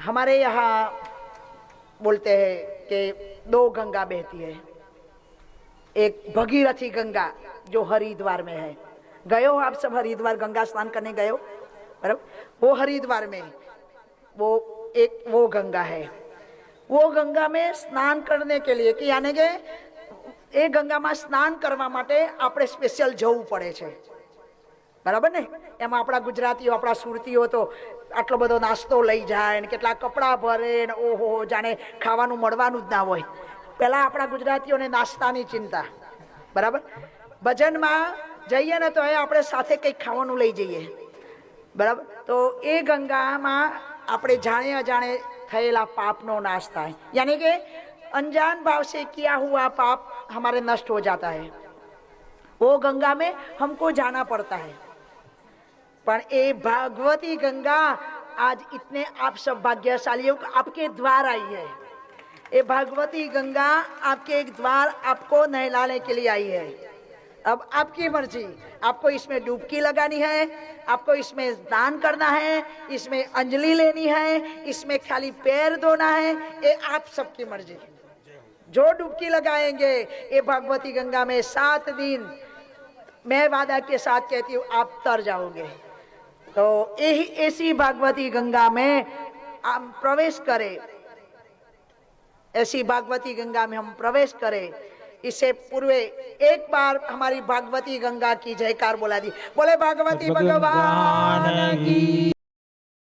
हमारे यहाँ बोलते हैं कि दो गंगा बहती है एक भगीरथी गंगा जो हरिद्वार में है गए हो आप सब हरिद्वार गंगा स्नान करने गए हो बराबर वो हरिद्वार में है। वो एक वो गंगा है वो ગંગા में સ્નાન કરને કે लिए કે યાને કે એ ગંગામાં સ્નાન કરવા માટે આપણે સ્પેશિયલ જવું પડે છે બરાબર ને? એમાં આપણા ગુજરાતીઓ, આપણા સુરતીઓ તો આટલો બધો નાસ્તો લઈ જાય ને કેટલા કપડાં ભરે ને ઓહો, જાણે ખાવાનું મળવાનું જ ના હોય. પહેલાં આપણા ગુજરાતીઓને નાસ્તાની ચિંતા. બરાબર? ભજનમાં જઈએ ને તો એ આપણે સાથે કંઈક ખાવાનું લઈ જઈએ. બરાબર? તો એ ગંગામાં આપણે જાણે અજાણે થયેલા પાપનો નાશ થાય. યાની કે અંજાન ભાવ સે કિયા હુઆ પાપ, હમારે નષ્ટ હો જાતા હૈ. वो गंगा में हमको जाना पड़ता है पर ये भागवती गंगा, आज इतने आप सब भाग्यशाली हो आपके द्वार आई है। ये भागवती गंगा, आपके एक द्वार आपको नहलाने के लिए आई है। अब आपकी मर्ज़ी, आपको इसमें डुबकी लगानी है, आपको इसमें स्नान करना है, इसमें अंजलि लेनी है, इसमें खाली पैर धोना है, ये आप सबकी मर्ज़ी। जो डुबकी लगाएँगे ये भगवती गंगा में सात दिन, मैं वादा के साथ कहती हूँ, आप तर जाओगे। तो यही ऐसी भागवती गंगा में हम प्रवेश करें ऐसी भागवती गंगा में हम प्रवेश करें इससे पूर्व एक बार हमारी भागवती गंगा की जयकार बोला दी बोले भागवती भगवान की